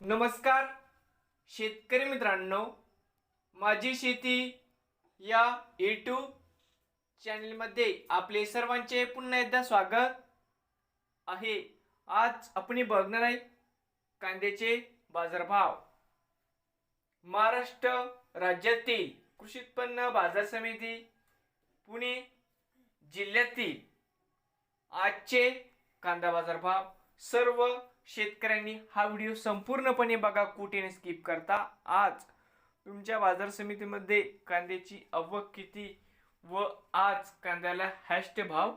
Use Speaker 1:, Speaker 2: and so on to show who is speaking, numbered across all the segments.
Speaker 1: नमस्कार शेतकरी मित्रांनो. माझी शेती या यूट्यूब चॅनलमध्ये आपले सर्वांचे पुन्हा एकदा स्वागत आहे. आज आपण बघणार आहे कांद्याचे बाजारभाव. महाराष्ट्र राज्यातील कृषी उत्पन्न बाजार समिती पुणे जिल्ह्यातील आजचे कांदा बाजारभाव. सर्व शेतकऱ्यांनी हा व्हिडिओ संपूर्णपणे बघा कुठे स्किप करता. आज तुमच्या बाजार समितीमध्ये कांद्याची आवक किती व आज कांद्याला हॅशटे भाव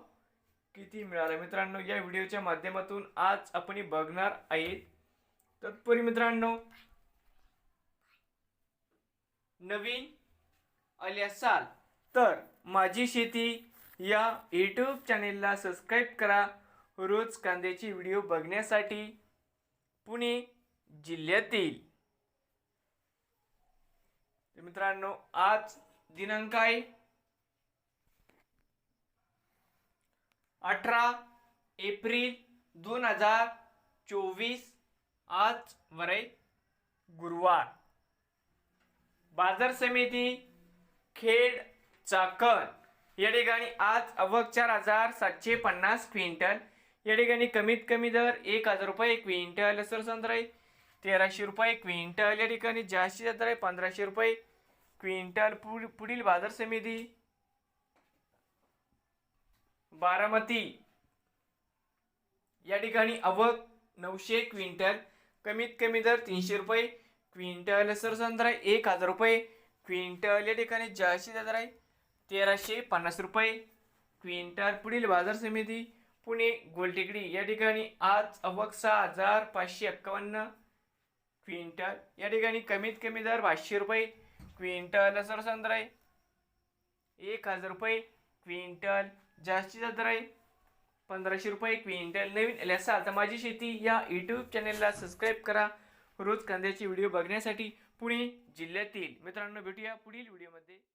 Speaker 1: किती मिळाला? मित्रांनो या व्हिडिओच्या माध्यमातून आज आपण बघणार आहेत. तत्पूर्वी मित्रांनो नवीन आले असाल तर माझी शेती या यूट्यूब चॅनेलला सबस्क्राईब करा. रोज कांद्याची व्हिडिओ बघण्यासाठी पुणे जिल्ह्यातील. तर मित्रांनो आज दिनांक आहे अठरा एप्रिल दोन हजार चोवीस आज वरे गुरुवार. बाजार समिती खेड चाकण या ठिकाणी आज अवक चार हजार सातशे पन्नास क्विंटल. या ठिकाणी कमीत कमी दर एक हजार रुपये क्विंटल सरसंत्र आहे तेराशे रुपये क्विंटल या ठिकाणी जास्तीत जास्त आहे पंधराशे रुपये क्विंटल पुढ पुढील बाजार समिती. बारामती. या ठिकाणी अवक नऊशे क्विंटल कमीत कमी दर तीनशे रुपये क्विंटल सरसंत्र आहे एक हजार रुपये क्विंटल या ठिकाणी जास्तीत जास्त आहे तेराशे पन्नास रुपये क्विंटल पुढील बाजार समिती. पुणे गोलटेकडी. या ठिकाणी आज अवक सहा हजार पाचशे एक्कावन्न क्विंटल. या ठिकाणी कमीत कमी दर पाचशे रुपये क्विंटल सरसंत्र आहे. एक हजार रुपये क्विंटल. जास्तीचा दर आहे पंधराशे रुपये क्विंटल. नवीन लसा. आता तर माझी शेती या यूट्यूब चॅनेलला सबस्क्राईब करा. रोज कांद्याची व्हिडिओ बघण्यासाठी पुणे जिल्ह्यातील. मित्रांनो भेटूया पुढील व्हिडिओमध्ये.